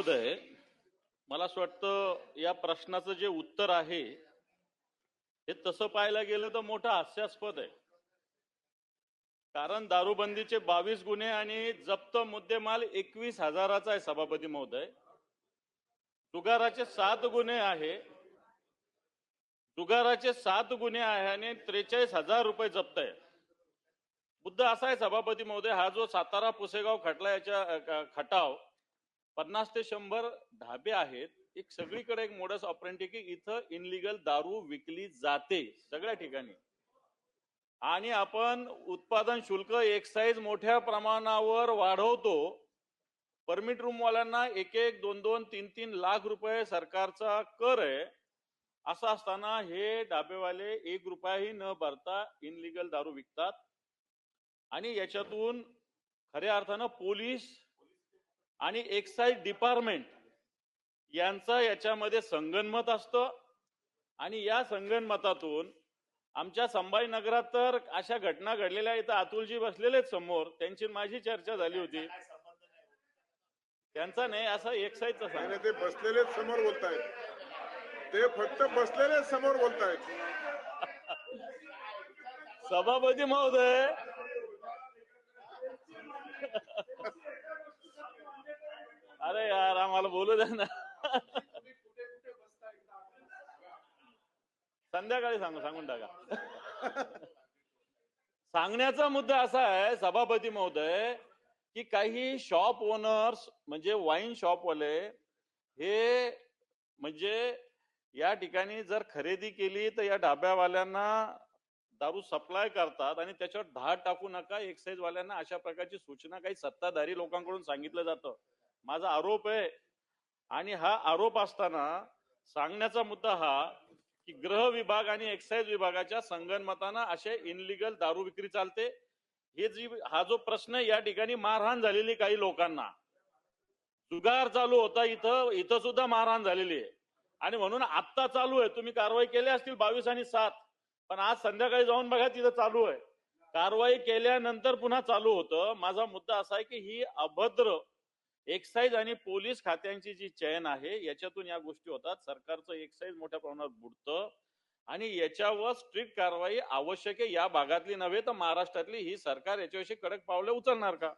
महोदय मला असं वाटतं या प्रश्नाचं जे उत्तर आहे हे तसं पाहायला गेलं तर मोठं हास्यास्पद आहे. कारण दारूबंदीचे बावीस गुन्हे आणि जप्त मुद्देमाल एकवीस हजाराचा आहे सभापती महोदय. जुगाराचे सात गुन्हे आहे. जुगाराचे सात गुन्हे आहे आणि त्रेचाळीस हजार रुपये जप्त आहे. मुद्दा असा आहे सभापती महोदय हा जो सातारा पुसेगाव खटला याच्या खटाव पन्नास ते शंभर ढाबे आहेत. एक सगळीकडे एक मोडस ऑपरेंटी की इथं इनलिगल दारू विकली जाते सगळ्या ठिकाणी. आणि आपण उत्पादन शुल्क एक्साईज मोठ्या प्रमाणावर वाढवतो. परमिट रूमवाल्यांना एक एक दोन दोन तीन तीन लाख रुपये सरकारचा कर आहे. असं असताना हे डाबेवाले एक रुपयाही न भरता इनलिगल दारू विकतात. आणि याच्यातून खऱ्या अर्थानं पोलीस आणि एक्साईज डिपार्टमेंट यांचं याच्यामध्ये संगनमत असतं. आणि या संगनमतातून आमच्या संभाजीनगरात तर अशा घटना घडलेल्या इथं अतुलजी बसलेले आहेत समोर. त्यांची माझी चर्चा झाली होती. त्यांचा नाही असं एक्साईजचा सांग. नाही, ते बसलेले समोर बोलतायत. ते फक्त बसलेले समोर बोलतायत. सभापती महोदय. अरे यार आम्हाला बोलू द्या ना. संध्याकाळी सांगू सांगून टाका. सांगण्याचा मुद्दा असा आहे सभापती महोदय की काही शॉप ओनर्स म्हणजे वाईन शॉपवाले हे म्हणजे या ठिकाणी जर खरेदी केली तर या ढाब्यावाल्यांना दारू सप्लाय करतात आणि त्याच्यावर धाड टाकू नका एक्साईज वाल्यांना अशा प्रकारची सूचना काही सत्ताधारी लोकांकडून सांगितलं जातं. माझा आरोप आहे. आणि हा आरोप असताना सांगण्याचा मुद्दा हा की गृह विभाग आणि एक्साईज विभागाच्या संगनमतानं असे इनलिगल दारू विक्री चालते. हे जी हा जो प्रश्न या ठिकाणी मारहाण झालेली काही लोकांना. जुगार चालू होता इथं इथं सुद्धा मारहाण झालेली आहे. आणि म्हणून आत्ता चालू आहे. तुम्ही कारवाई केली असतील बावीस आणि सात. पण आज संध्याकाळी जाऊन बघा तिथं चालू आहे. कारवाई केल्यानंतर पुन्हा चालू होतं. माझा मुद्दा असा आहे की ही अभद्र एक्साईज आणि पोलीस खात्यांची जी चयन आहे याच्यातून या गोष्टी होतात. सरकारचं एक्साईज मोठ्या प्रमाणात बुडतं आणि याच्यावर स्ट्रिक्ट कारवाई आवश्यक आहे. या भागातली नव्हे तर महाराष्ट्रातली. ही सरकार याच्याविषयी कडक पावले उचलणार का?